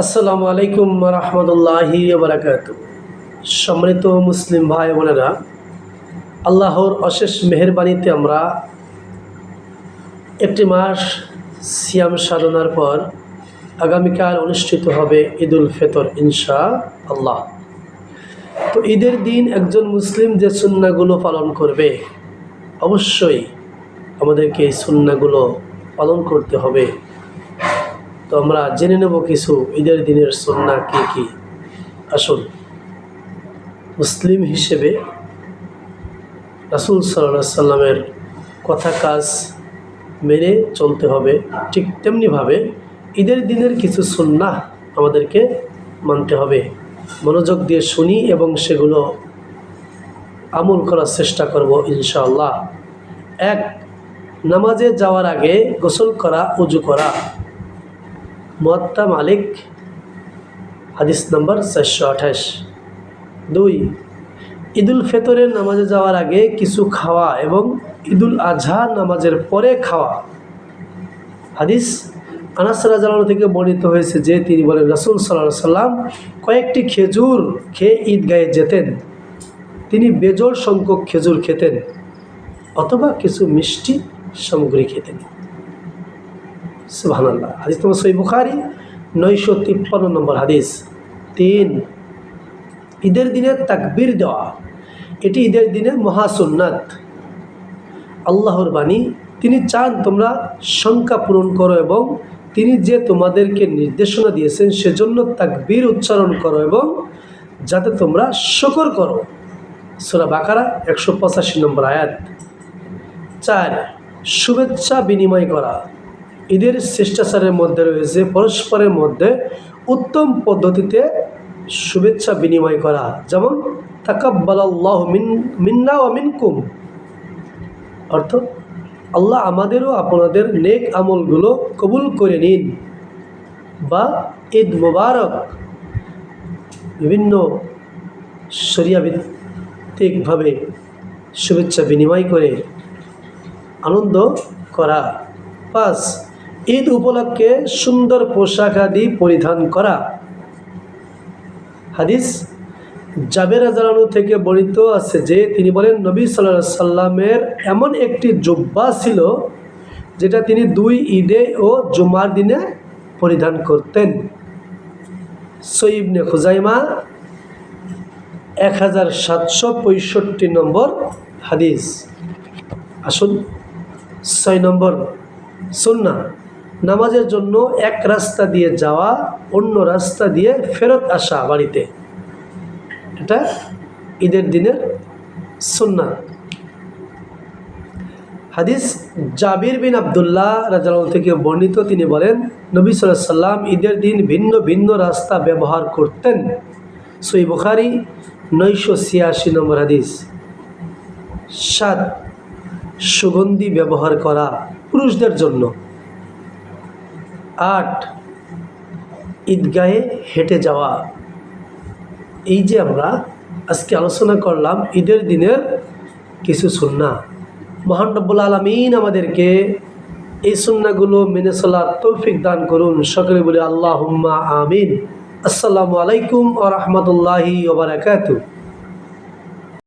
আসসালামু আলাইকুম রহমতুল্লাহি বারাকাত সম্মানিত মুসলিম ভাই বোনেরা, আল্লাহর অশেষ মেহরবানিতে আমরা একটি মাস সিয়াম সাধনার পর আগামীকাল অনুষ্ঠিত হবে ঈদুল ফেতর ইনশা আল্লাহ তো ঈদের দিন একজন মুসলিম যে সুন্নাগুলো পালন করবে, অবশ্যই আমাদেরকে এই সুন্নাগুলো পালন করতে হবে। তো আমরা জেনে নেব কিছু ঈদের দিনের সন্না কি কি। আসুন। মুসলিম হিসেবে রাসুল সাল্লাহ সাল্লামের কথা কাজ মেনে চলতে হবে। ঠিক তেমনিভাবে ঈদের দিনের কিছু সন্না আমাদেরকে মানতে হবে। মনোযোগ দিয়ে শুনি এবং সেগুলো আমল করার চেষ্টা করব ইনশাআল্লাহ। এক, নামাজে যাওয়ার আগে গোসল করা, উজু করা। মোয়াত্তা মালিক, হাদিস নম্বর চারশো আঠাশ। দুই, ঈদুল ফেতরের নামাজে যাওয়ার আগে কিছু খাওয়া এবং ঈদুল আজহা নামাজের পরে খাওয়া। হাদিস, আনাস রাজালানো থেকে বর্ণিত হয়েছে যে তিনি বলেন, রাসুল সাল্লাহ সাল্লাম কয়েকটি খেজুর খেয়ে ঈদগাহে যেতেন। তিনি বেজোড় সংখ্যক খেজুর খেতেন অথবা কিছু মিষ্টি সামগ্রী খেতেন। সুবহানাল্লাহ। হাদিস নম্বর সই বুখারি, নয়শো তিপ্পান্ন নম্বর হাদিস। তিন, ঈদের দিনে তাকবীর দেওয়া। এটি ঈদের দিনে মহাসুন্নাত। আল্লাহর বাণী, তিনি চান তোমরা শঙ্কা পূরণ করো এবং তিনি যে তোমাদেরকে নির্দেশনা দিয়েছেন সেজন্য তাকবীর উচ্চারণ করো এবং যাতে তোমরা শকর করো। সোরা বাকারা, একশো পঁচাশি নম্বর আয়াত। চার, শুভেচ্ছা বিনিময় করা। ঈদের শিষ্টাচারের মধ্যে রয়েছে, পরস্পরের মধ্যে উত্তম পদ্ধতিতে শুভেচ্ছা বিনিময় করা। যেমন, তাকাব্বালাল্লাহ মিন, মিন্না ও মিনকুম। অর্থ, আল্লাহ আমাদেরও আপনাদের নেক আমলগুলো কবুল করে নিন। বা ঈদ মোবারক, বিভিন্ন শরিয়াভিত্তিকভাবে শুভেচ্ছা বিনিময় করে আনন্দ করা। পাঁচ ঈদ উপলক্ষে সুন্দর পোশাক আদি পরিধান করা। হাদিস জাবের জানানো থেকে বর্ণিত আছে যে তিনি বলেন, নবী সাল্লাহ সাল্লামের এমন একটি জুব্বা ছিল যেটা তিনি দুই ঈদে ও জুমার দিনে পরিধান করতেন। সইবনে খুজাইমা এক হাজার সাতশো পঁয়ষট্টি নম্বর হাদিস। আসুন, ছয় নম্বর সুন্না নামাজের জন্য এক রাস্তা দিয়ে যাওয়া, অন্য রাস্তা দিয়ে ফেরত আসা বাড়িতে। এটা ঈদের দিনের সুন্না হাদিস জাবির বিন আবদুল্লাহ রাজাল থেকে বর্ণিত, তিনি বলেন, নবী সাল্লাহ সাল্লাম ঈদের দিন ভিন্ন ভিন্ন রাস্তা ব্যবহার করতেন। সই বুখারি, নয়শো ছিয়াশি নম্বর হাদিস। সাত সুগন্ধি ব্যবহার করা পুরুষদের জন্য। আট ঈদগাহে হেঁটে যাওয়া। এই যে আমরা আজকে আলোচনা করলাম ঈদের দিনের কিছু সুন্না। মহান রব্বুল আলমিন আমাদেরকে এই সুন্নাগুলো মেনে চলার তৌফিক দান করুন। সকলে বলে আল্লাহ আমিন। আসসালামু আলাইকুম ও রহমতুল্লাহি ওবরাকাতু